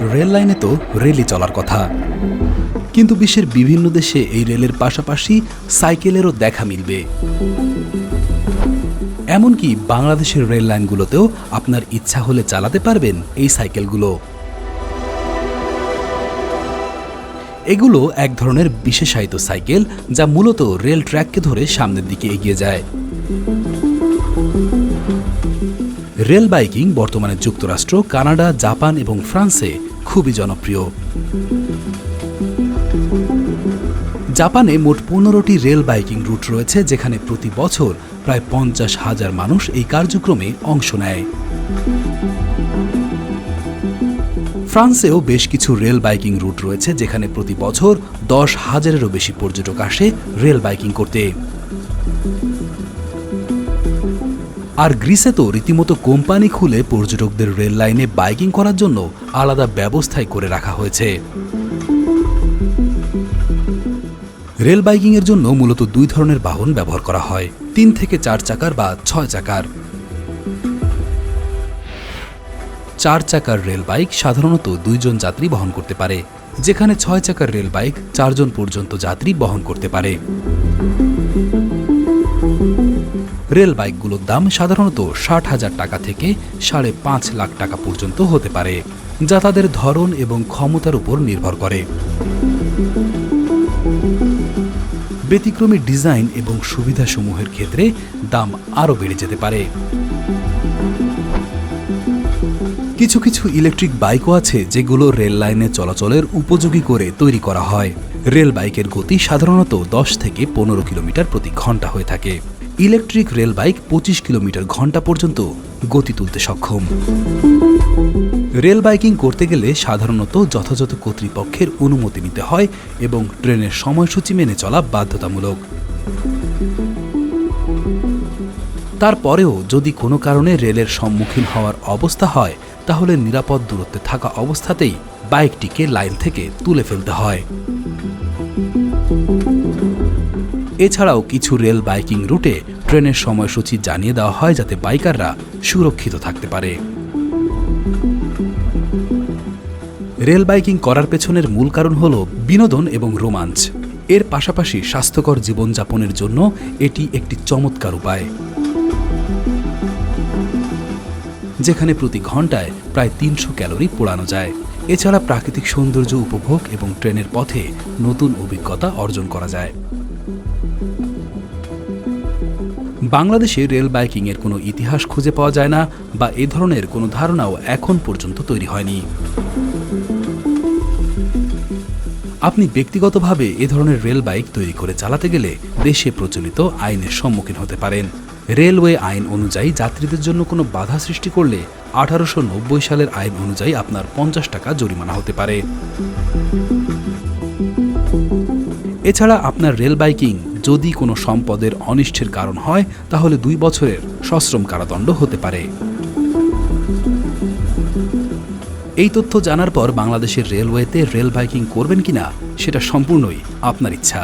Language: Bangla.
রেল লাইনে তো রেলই চলার কথা। কিন্তু বিশ্বের বিভিন্ন দেশে এই রেলের পাশাপাশি সাইকেলেরও দেখা মিলবে। এমনকি বাংলাদেশের রেল লাইনগুলোতেও আপনার ইচ্ছা হলে চালাতে পারবেন এই সাইকেলগুলো। এগুলো এক ধরনের বিশেষায়িত সাইকেল যা মূলত রেল ট্র্যাককে ধরে সামনের দিকে এগিয়ে যায়। রেল বাইকিং বর্তমানে যুক্তরাষ্ট্র, কানাডা, জাপান এবং ফ্রান্সে খুবই জনপ্রিয়। জাপানে মোট পনেরোটি রেল বাইকিং রুট রয়েছে, যেখানে প্রতি বছর প্রায় পঞ্চাশ হাজার মানুষ এই কার্যক্রমে অংশ নেয়। ফ্রান্সেও বেশ কিছু রেল বাইকিং রুট রয়েছে, যেখানে প্রতি বছর দশ হাজারেরও বেশি পর্যটক আসে রেল বাইকিং করতে। আর গ্রিসে তো রীতিমতো কোম্পানি খুলে পর্যটকদের রেল লাইনে বাইকিং করার জন্য আলাদা ব্যবস্থাই করে রাখা হয়েছে। রেল বাইকিং এর জন্য মূলত দুই ধরনের বাহন ব্যবহার করা হয়, তিন থেকে চার চাকার বা ছয় চাকার। চার চাকার রেল বাইক সাধারণত দুইজন যাত্রী বহন করতে পারে, যেখানে ছয় চাকার রেল বাইক চারজন পর্যন্ত যাত্রী বহন করতে পারে। রেল বাইকগুলোর দাম সাধারণত ষাট হাজার টাকা থেকে সাড়ে পাঁচ লাখ টাকা পর্যন্ত হতে পারে, যা তাদের ধরন এবং ক্ষমতার উপর নির্ভর করে। ব্যতিক্রমী ডিজাইন এবং সুবিধাসমূহের ক্ষেত্রে দাম আরও বেড়ে যেতে পারে। কিছু কিছু ইলেকট্রিক বাইকও আছে যেগুলো রেল লাইনে চলাচলের উপযোগী করে তৈরি করা হয়। রেল বাইকের গতি সাধারণত দশ থেকে পনেরো কিলোমিটার প্রতি ঘণ্টা হয়ে থাকে। ইলেকট্রিক রেল বাইক পঁচিশ কিলোমিটার ঘণ্টা পর্যন্ত গতি তুলতে সক্ষম। রেল বাইকিং করতে গেলে সাধারণত যথাযথ কর্তৃপক্ষের অনুমতি নিতে হয় এবং ট্রেনের সময়সূচি মেনে চলা বাধ্যতামূলক। তারপরেও যদি কোনো কারণে রেলের সম্মুখীন হওয়ার অবস্থা হয়, তাহলে নিরাপদ দূরত্বে থাকা অবস্থাতেই বাইকটিকে লাইন থেকে তুলে ফেলতে হয়। এছাড়াও কিছু রেল বাইকিং রুটে ট্রেনের সময়সূচি জানিয়ে দেওয়া হয় যাতে বাইকাররা সুরক্ষিত থাকতে পারে। রেল বাইকিং করার পেছনের মূল কারণ হল বিনোদন এবং রোমাঞ্চ। এর পাশাপাশি স্বাস্থ্যকর জীবনযাপনের জন্য এটি একটি চমৎকার উপায়। যেখানে প্রতি ঘন্টায় প্রায় তিনশো ক্যালোরি পোড়ানো যায়। এছাড়া প্রাকৃতিক সৌন্দর্য উপভোগ এবং ট্রেনের পথে নতুন অভিজ্ঞতা অর্জন করা যায়। বাংলাদেশে রেল বাইকিং এর কোনো ইতিহাস খুঁজে পাওয়া যায় না বা এ ধরনের কোনো ধারণাও এখন পর্যন্ত তৈরি হয়নি। আপনি ব্যক্তিগতভাবে এ ধরনের রেল বাইক তৈরি করে চালাতে গেলে দেশে প্রচলিত আইনের সম্মুখীন হতে পারেন। রেলওয়ে আইন অনুযায়ী যাত্রীদের জন্য কোনো বাধা সৃষ্টি করলে আঠারোশো নব্বই সালের আইন অনুযায়ী আপনার পঞ্চাশ টাকা জরিমানা হতে পারে। এছাড়া আপনার রেল বাইকিং যদি কোনো সম্পদের অনিষ্টের কারণ হয়, তাহলে দুই বছরের সশ্রম কারাদণ্ড হতে পারে। এই তথ্য জানার পর বাংলাদেশের রেলওয়েতে রেল বাইকিং করবেন কিনা, সেটা সম্পূর্ণই আপনার ইচ্ছা।